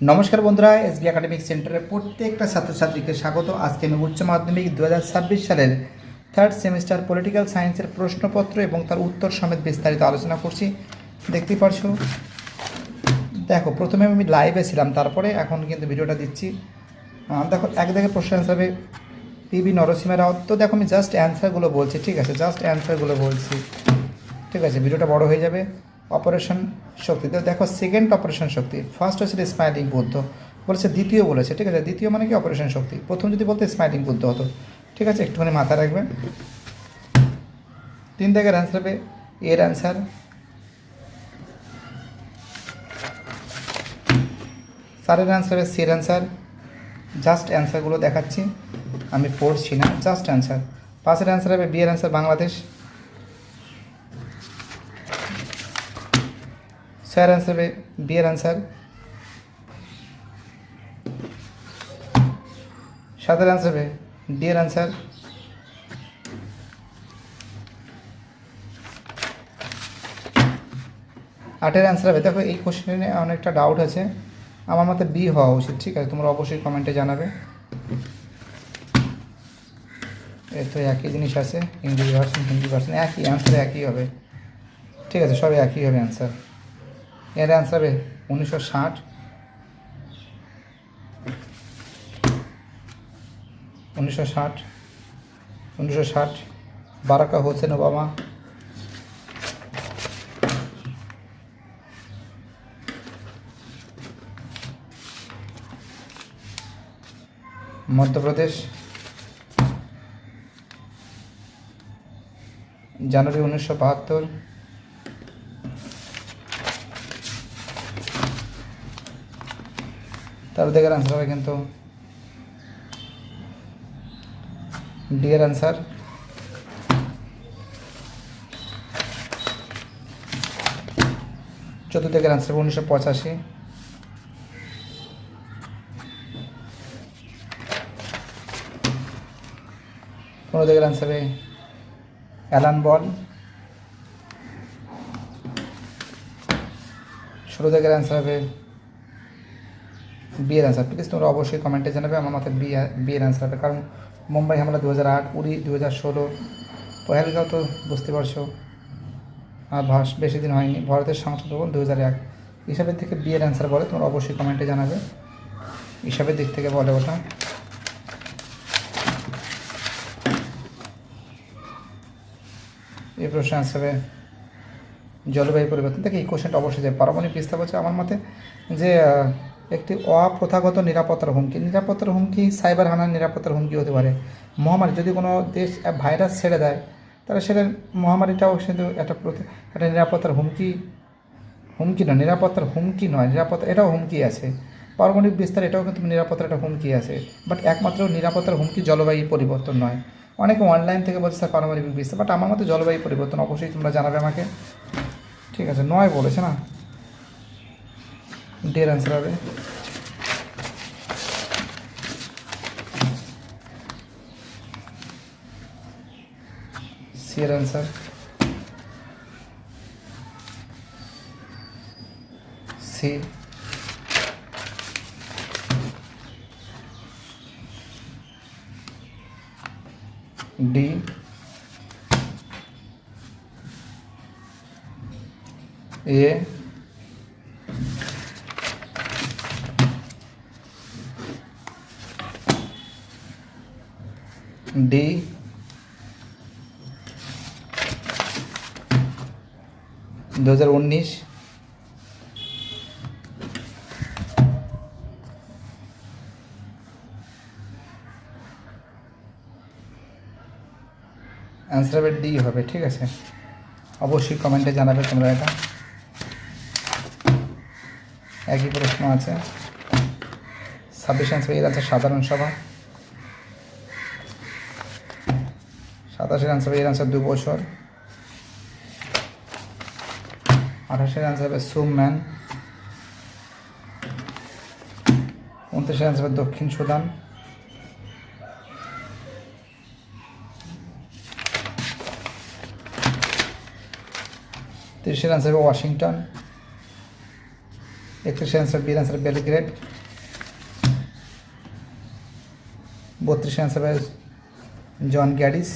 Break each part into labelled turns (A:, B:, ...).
A: নমস্কার বন্ধুরা SB academic সেন্টারের প্রত্যেকটা ছাত্রছাত্রীকে স্বাগত। আজকে আমি উচ্চ মাধ্যমিক দু হাজার ছাব্বিশ সালের থার্ড সেমিস্টার পলিটিক্যাল সায়েন্সের প্রশ্নপত্র এবং তার উত্তর সমেত বিস্তারিত আলোচনা করছি। দেখতেই পারছ? দেখো, প্রথমে আমি লাইভে ছিলাম, তারপরে এখন কিন্তু ভিডিওটা দিচ্ছি। দেখো, এক দেখে প্রশ্ন হবে পিবি নরসিংহ রাও। তো দেখো, আমি জাস্ট অ্যান্সারগুলো বলছি, ঠিক আছে? জাস্ট অ্যান্সারগুলো বলছি। ঠিক আছে, ভিডিওটা বড় হয়ে যাবে। অপারেশন শক্তি। তো দেখো সেকেন্ড অপারেশন শক্তি। ফার্স্ট হচ্ছে স্মাইলিং বুদ্ধ। বলেছে দ্বিতীয় বলেছে, ঠিক আছে? দ্বিতীয় মানে কি? অপারেশন শক্তি। প্রথম যদি বলতে স্মাইলিং বুদ্ধ হতো, ঠিক আছে? একটুখানি মাথায় রাখবেন। তিন দাগের অ্যান্সার হবে। এর অ্যান্সার চারের অ্যান্সার হবে, সির অ্যান্সার জাস্ট অ্যান্সারগুলো দেখাচ্ছি। আমি পড়ছি না জাস্ট অ্যান্সার পাঁচের অ্যান্সার হবে, বিয়ের অ্যান্সার বাংলাদেশ। ছয়ের অ্যান্সার হবে বিয়ের অ্যান্সার সাতের অ্যান্সার হবে ডি এর অ্যান্সার আটের অ্যান্সার হবে দেখো এই কোশ্চেনে অনেকটা ডাউট আছে। আমার মতে বি হওয়া উচিত, ঠিক আছে? তোমরা অবশ্যই কমেন্টে জানাবে। এর তো একই জিনিস আছে ইংরেজি ভার্সন হিন্দি ভার্সন একই অ্যান্সার একই হবে। ঠিক আছে সব একই হবে অ্যান্সার এর অ্যান্সার হবে উনিশশো ষাট। উনিশশো ষাট। উনিশশো ষাট বারাকা হোসেন ওবামা। মধ্যপ্রদেশ। জানুয়ারি উনিশশো বাহাত্তর। তার দিকের আনসার হবে কিন্তু। ডি এর আনসার চতুর্দিকের আনসার হবে উনিশশো পঁচাশি। পনেরো দিকের আনসার হবে অ্যালান বল ষোলো দিকের আনসার হবে বিয়ের অ্যান্সার প্লিজ তোমরা অবশ্যই কমেন্টে জানাবে আমার মাথায় বি বিয়ের অ্যান্সার হবে। কারণ মুম্বাই হামলা দু হাজার আট উড়ি দু হাজার ষোলো, পহেলগাঁও তো বুঝতে পারছ, আর ভাস বেশি দিন হয়নি, ভারতের সংসদ ভবন দু হাজার এক। হিসাবের থেকে বিয়ের অ্যান্সার বলে, তোমরা অবশ্যই কমেন্টে জানাবে। হিসাবের দিক থেকে বলে ওটা। এই প্রশ্ন অ্যান্সার হবে জলবায়ু পরিবর্তন। থেকে এই কোশ্চেনটা অবশ্যই যে পারমাণবিক বিস্তার হচ্ছে আমার মতে যে একটি অপ্রথাগত নিরাপত্তার হুমকি। নিরাপত্তার হুমকি সাইবার হানার নিরাপত্তার হুমকি হতে পারে। মহামারী যদি কোনো দেশ ভাইরাস ছেড়ে দেয়, তাহলে সেটা মহামারীটাও কিন্তু একটা একটা নিরাপত্তার হুমকি হুমকি নয়, নিরাপত্তার হুমকি নয়, নিরাপত্তা এটাও হুমকি আছে। পারমাণবিক বিস্তার এটাও কিন্তু নিরাপত্তার একটা হুমকি আছে। বাট একমাত্র নিরাপত্তার হুমকি জলবায়ু পরিবর্তন নয়। অনেকে অনলাইন থেকে বলছে, স্যার, পারমাণবিক বিস্তার। বাট আমার মতে জলবায়ু পরিবর্তন অবশ্যই তোমরা জানাবে আমাকে। ঠিক আছে, নয় বলেছে না? ডের অ্যান্সার হবে সি এর answer C D A D. দু হাজার উনিশ। অ্যান্সার হবে ডি হবে, ঠিক আছে? অবশ্যই কমেন্টে জানাবে তোমরা এটা। একই প্রশ্ন আছে। ছাব্বিশ অ্যান্সার এর আছে সাধারণ সভা। সাতাশের অ্যান্সার এর অ্যান্সার দু বছর। আঠাশের অ্যান্সার হবে সুম্যান উনত্রিশের অ্যান্সার হবে দক্ষিণ সুদান। তিরিশের অ্যান্সার হবে ওয়াশিংটন। একত্রিশ অ্যান্সার বিয়ের অ্যান্সার বেলগ্রেড। বত্রিশ অ্যান্সার হবে জন গ্যাডিস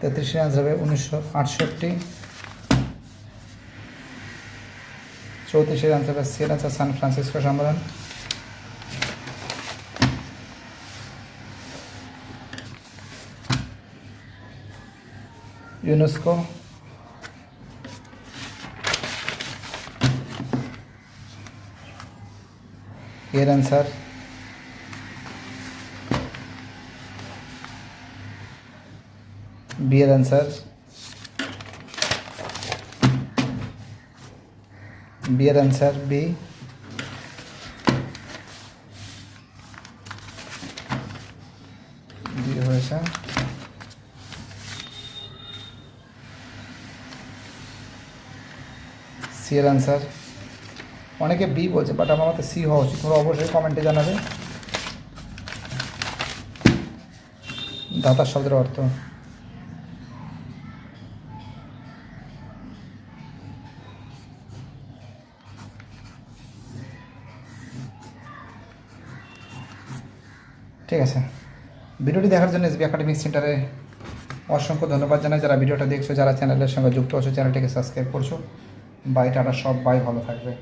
A: তেত্রিশের অ্যান্সার হবে উনিশশো আটষট্টি। চৌত্রিশের অ্যান্সার হবে সিয়ের অ্যান্সার সান ফ্রান্সিসকো সম্মেলন। ইউনেস্কো। এর অ্যান্সার বি এর অ্যান্সার বি এর অ্যান্সার বি হয়েছে। সি এর অ্যান্সার অনেকে বি বলছে বাট আমার মতে সি হওয়া উচিত। তোমরা অবশ্যই কমেন্টে জানাবে। দাতার শব্দের অর্থ। ঠিক আছে। ভিডিওটি দেখার জন্য এসবি একাডেমিক সেন্টারে অসংখ্য ধন্যবাদ জানাই। যারা ভিডিওটা দেখছ, যারা চ্যানেলের সঙ্গে যুক্ত আছো চ্যানেলটিকে সাবস্ক্রাইব করছ। বাই টাটা সব বাই ভালো থাকবে।